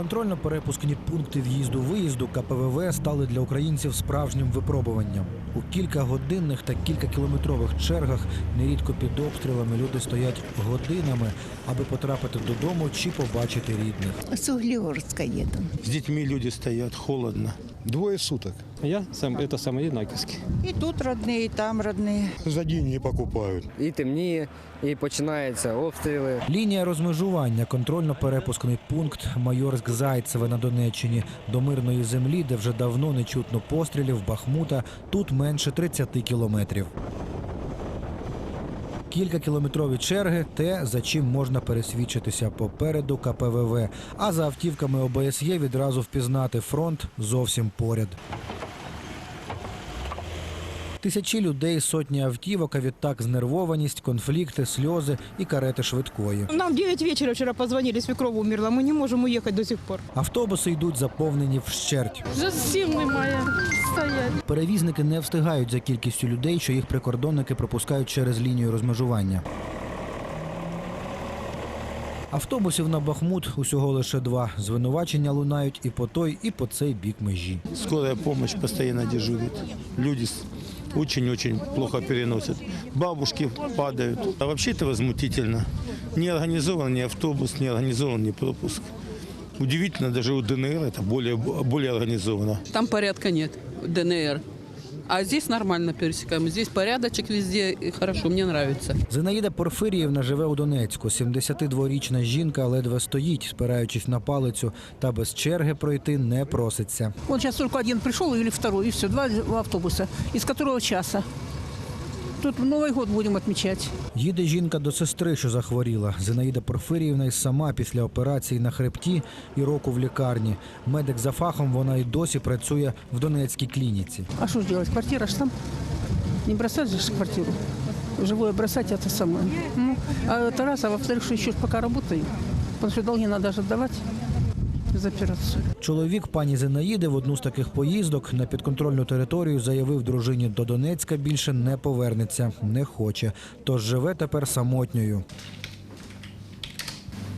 Контрольно-перепускні пункти в'їзду-виїзду КПВВ стали для українців справжнім випробуванням. У кількагодинних та кількакілометрових чергах, нерідко під обстрілами, люди стоять годинами, аби потрапити додому чи побачити рідних. З Углігорська їду. З дітьми люди стоять холодно. Двое суток. Я сам это самый Янаківський. И тут родные, и там родные. За день не покупают. і темніє, і починаються обстріли. Лінія розмежування, контрольно-перепускний пункт Майорськ Зайцеве на Донеччині до мирної землі, де вже давно не чутно пострілів Бахмута. Тут менше 30 кілометрів. Кількакілометрові черги те, за чим можна пересвідчитися попереду КПВВ. А за автівками ОБСЄ відразу впізнати фронт зовсім поряд. Тисячі людей, сотні автівок, а відтак знервованість, конфлікти, сльози і карети швидкої. Нам в 9 вечера вчера позвонили, свекрова умерла. Мы не можем уехать до сих пор. Автобуси йдуть заповнені вщерть. Вже немає стояти. Перевізники не встигають за кількістю людей, що їх прикордонники пропускають через лінію розмежування. Автобусів на Бахмут усього лише два. Звинувачення лунають і по той, і по цей бік межі. Скорая помощь постоянно дежурит. Люди с- очень-очень плохо переносят. Бабушки падают. А вообще это возмутительно. Не организован ни автобус, не организован ни пропуск. Удивительно, даже у ДНР это более, более организовано. Там порядка нет, ДНР. А здесь нормально пересекаем. Здесь порядочек везде, и хорошо, мне нравится. Зинаїда Порфиріївна живе у Донецьку. 72-річна жінка ледве стоїть, спираючись на палицю, та без черги пройти не проситься. Он сейчас только один пришел или второй, и все, два автобуса. Из которого часа? Тут Новый год будем отмечать. Їде жінка до сестри, що захворіла. Зинаїда Порфиріївна й сама після операції на хребті і року в лікарні. Медик за фахом вона й досі працює в Донецькій клініці. А что ж делать? Квартира ж там. Не бросать же ж квартиру. Живое бросать это самое. Ну, а это раз, а во-вторых, что еще пока работаю. Потому что долги надо же отдавать за операцию. Чоловік пані Зинаїди в одну з таких поїздок на підконтрольну територію заявив дружині до Донецька більше не повернеться, не хоче. Тож живе тепер самотньою.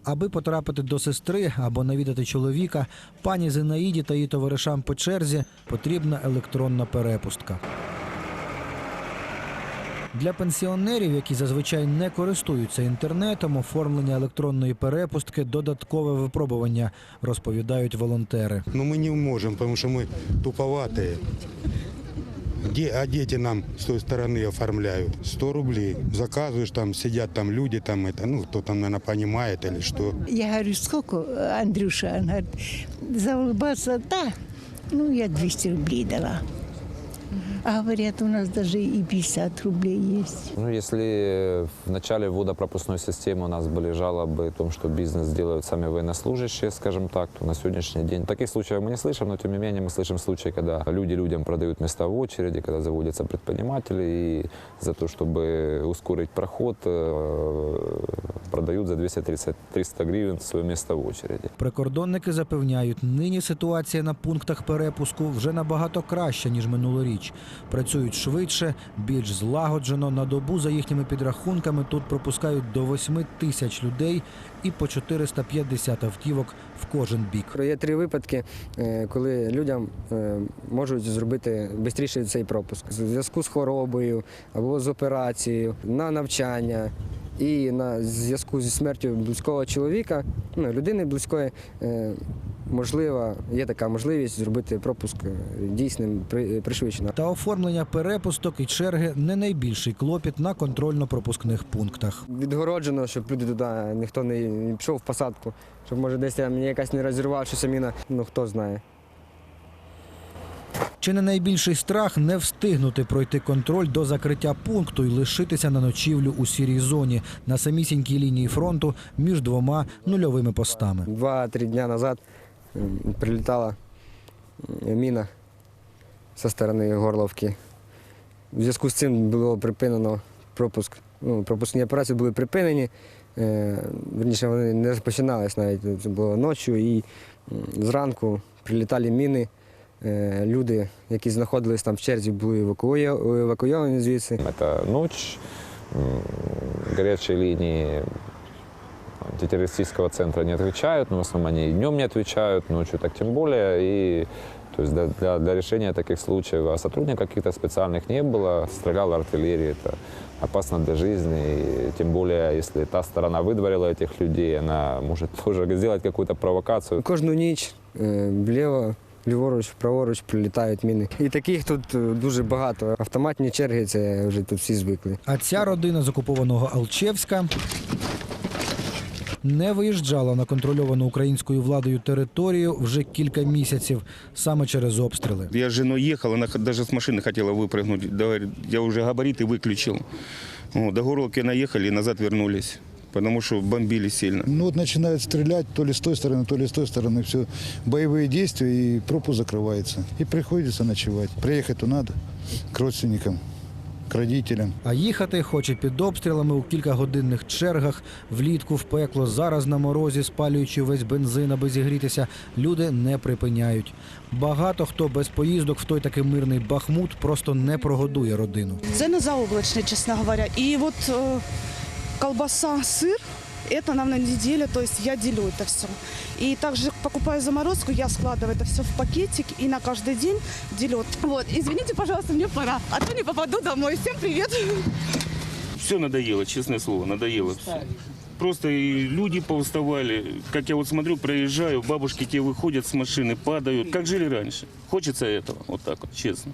Аби потрапити до сестри або навідати чоловіка, пані Зинаїді та її товаришам по черзі потрібна електронна перепустка. Для пенсіонерів, які зазвичай не користуються інтернетом, оформлення електронної перепустки додаткове випробування, розповідають волонтери. Но мы не можем, потому что мы туповатые. Де- а дети нам с той стороны оформляют. 100 рублей. Заказываешь, там сидят там люди, там это, ну, кто там, наверное, понимает или что. Я говорю, сколько, Андрюша? Он говорит, заулыбаться, да. Ну, я 200 рублей дала. А говорят, у нас даже и 50 рублей есть. Ну, если в начале ввода пропускной системы у нас были жалобы о том, что бизнес делают сами военнослужащие, скажем так, то на сегодняшний день таких случаев мы не слышим, но тем не менее мы слышим случаи, когда люди людям продают места в очереди, когда заводятся предприниматели и за то, чтобы ускорить проход, э, продают за 230-300 гривен свое место в очереди. Прикордонники запевняють, нині ситуація на пунктах перепуску вже набагато краща, ніж минулоріч. Працюють швидше, більш злагоджено. На добу, за їхніми підрахунками, тут пропускають до 8 тисяч людей і по 450 автівок в кожен бік. Є три випадки, е, коли людям е, можуть зробити швидше цей пропуск в зв'язку з хворобою або з операцією, на навчання. І на зв'язку зі смертю близького чоловіка, ну, людини близької, е, можлива, є така можливість зробити пропуск е, дійсним при- пришвидшено. Та оформлення перепусток і черги не найбільший клопіт на контрольно-пропускних пунктах. Відгороджено, щоб люди туди ніхто не пішов в посадку, щоб може десь там якась не розірвавшися міна, ну хто знає. Чи не найбільший страх не встигнути пройти контроль до закриття пункту і лишитися на ночівлю у сірій зоні на самісінькій лінії фронту між двома нульовими постами. Два-три дня назад прилітала міна зі сторони Горловки. В зв'язку з цим було припинено пропуск. Ну, пропускні операції були припинені. Е, верніше, вони не розпочинались навіть. Це було ночі і зранку прилітали міни. Е, люди, які знаходились там в черзі, були евакуйовані звідси. Это ночь, м, горячие линии антитеррористического центра не отвечают, но в основном они и днем не отвечают, ночью так тем более. И то есть для, для, для решения таких случаев а сотрудников каких-то специальных не было. Стреляла артиллерия, это опасно для жизни. И тем более, если та сторона выдворила этих людей, она может тоже сделать какую-то провокацию. Кожну ніч е, вліво, ліворуч, праворуч прилітають міни. І таких тут е, дуже багато. Автоматні черги це вже тут всі звикли. А ця родина з окупованого Алчевська не виїжджала на контрольовану українською владою територію вже кілька місяців саме через обстріли. Я с женой ехал, она х- даже с машины хотела выпрыгнуть. Говорит, я уже габариты выключил. Вот, до Горловки наехали и назад вернулись, потому что бомбили сильно. Ну вот начинают стрелять то ли с той стороны, то ли с той стороны. Все, боевые действия и пропуск закрывается. И приходится ночевать. Приехать-то надо к родственникам, к родителям. А їхати, хоч і під обстрілами у кількагодинних чергах, влітку в пекло, зараз на морозі, спалюючи весь бензин, аби зігрітися, люди не припиняють. Багато хто без поїздок в той таки мирний Бахмут просто не прогодує родину. Цены заоблачные, честно говоря. И вот э, колбаса, сыр, Это нам на неделю, то есть я делю это все. И также покупаю заморозку, я складываю это все в пакетик и на каждый день делю. Вот, извините, пожалуйста, мне пора, а то не попаду домой. Всем привет! Все надоело, честное слово, надоело все. Просто и люди повставали. Как я вот смотрю, проезжаю, бабушки те выходят с машины, падают. Как жили раньше. Хочется этого, вот так вот, честно.